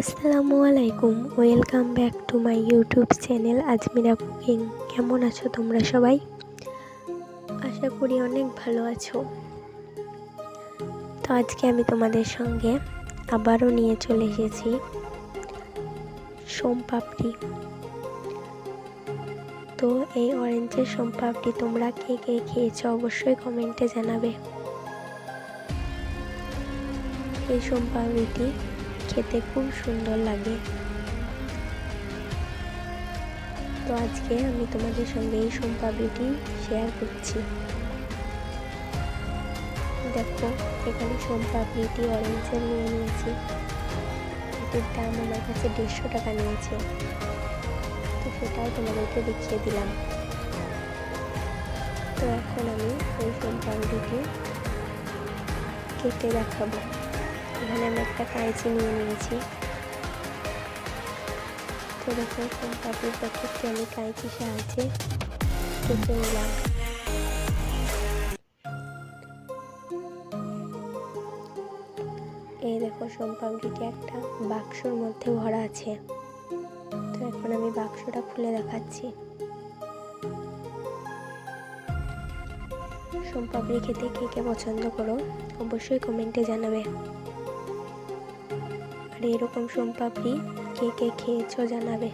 আসসালামু আলাইকুম, welcome back to my YouTube channel Azmira cooking. কেমন আছো তোমরা সবাই? আশা করি অনেক ভালো আছো। তো আজকে আমি তোমাদের সঙ্গে আবারও নিয়ে চলে এসেছি সোমপাপড়ি তো এই অরেঞ্জের সোমপাপড়ি তোমরা কে কে খেয়েছো অবশ্যই কমেন্টে জানাবে। এই সোমপাপড়িটি খেতে খুব সুন্দর লাগে। তো আজকে আমি তোমাদের সঙ্গে এই সোমপাপড়িটি শেয়ার করছি। দেখো, এখানে সোমপাপড়িটি অরেঞ্জের নিয়ে নিয়েছি। এটির দাম আমার কাছে দেড়শো টাকা নিয়েছে। তো সেটাও তোমাদেরকে দেখিয়ে দিলাম। তো এখন আমি ওই সোমপাপড়িটি কেটে দেখাবো। এখানে আমি একটা কাঁচি নিয়ে নিয়েছি। তো দেখো সোমপাপড়ির প্যাকেটটি আমি কাঁচির সাহায্যে কেটে নিলাম। এই দেখো সোমপাপড়িটি একটা বাক্সর মধ্যে ভরা আছে। তো এখন আমি বাক্সটা খুলে দেখাচ্ছি। সোমপাপড়ি খেতে কে কে পছন্দ করো, অবশ্যই কমেন্টে জানাবে। আর এরকম সোমপাপড়ি কে কে খেয়েছো জানাবে।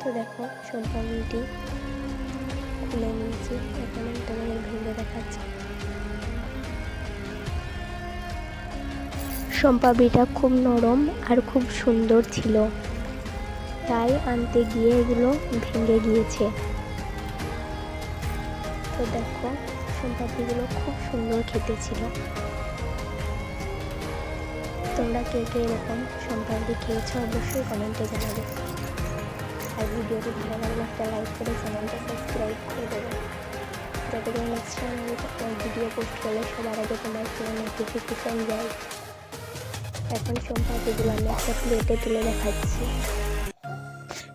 তো দেখো সোমপাপড়িটি খুলে নিয়েছি। এখন আমি তোমাদের ভেঙে দেখাচ্ছি। সোমপাপড়িটা খুব নরম আর খুব সুন্দর ছিল। তাই আনতে গিয়ে এগুলো ভেঙে গিয়েছে। তো দেখো সোমপাপড়িগুলো খুব সুন্দর খেতে ছিল। তোমরা কে কে এরকম সোমপাপড়ি খেয়েছো অবশ্যই কমেন্টে জানাবে। আর ভিডিওটি ভালো লাগলে একটা লাইক করে চ্যানেলটা সাবস্ক্রাইব করে দেবে। যাতে করে নেক্সট টাইম আমি ভিডিও পোস্ট করলে সবার আগে তোমার ফোনে নোটিফিকেশান যায়। এখন সোমপাপড়িগুলো আমি একটা প্লেটে তুলে দেখাচ্ছি।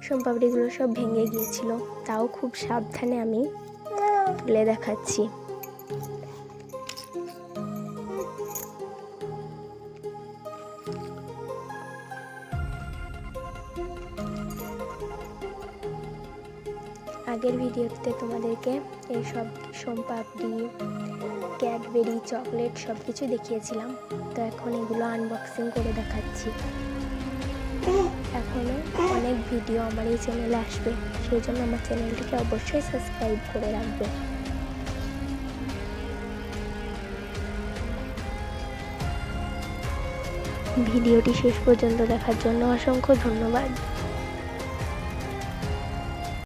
সোমপাপড়িগুলো সব ভেঙে গিয়েছিল, তাও খুব সাবধানে আমি তুলে দেখাচ্ছি। আগের ভিডিওতে তোমাদেরকে এই সব সোমপাপড়ি ক্যাডবেরি, চকলেট সব কিছু দেখিয়েছিলাম। তো এখন এগুলো আনবক্সিং করে দেখাচ্ছি। এখনও অনেক ভিডিও আমার এই চ্যানেলে আসবে, সেই জন্য আমার চ্যানেলটিকে অবশ্যই সাবস্ক্রাইব করে রাখবে। ভিডিওটি শেষ পর্যন্ত দেখার জন্য অসংখ্য ধন্যবাদ।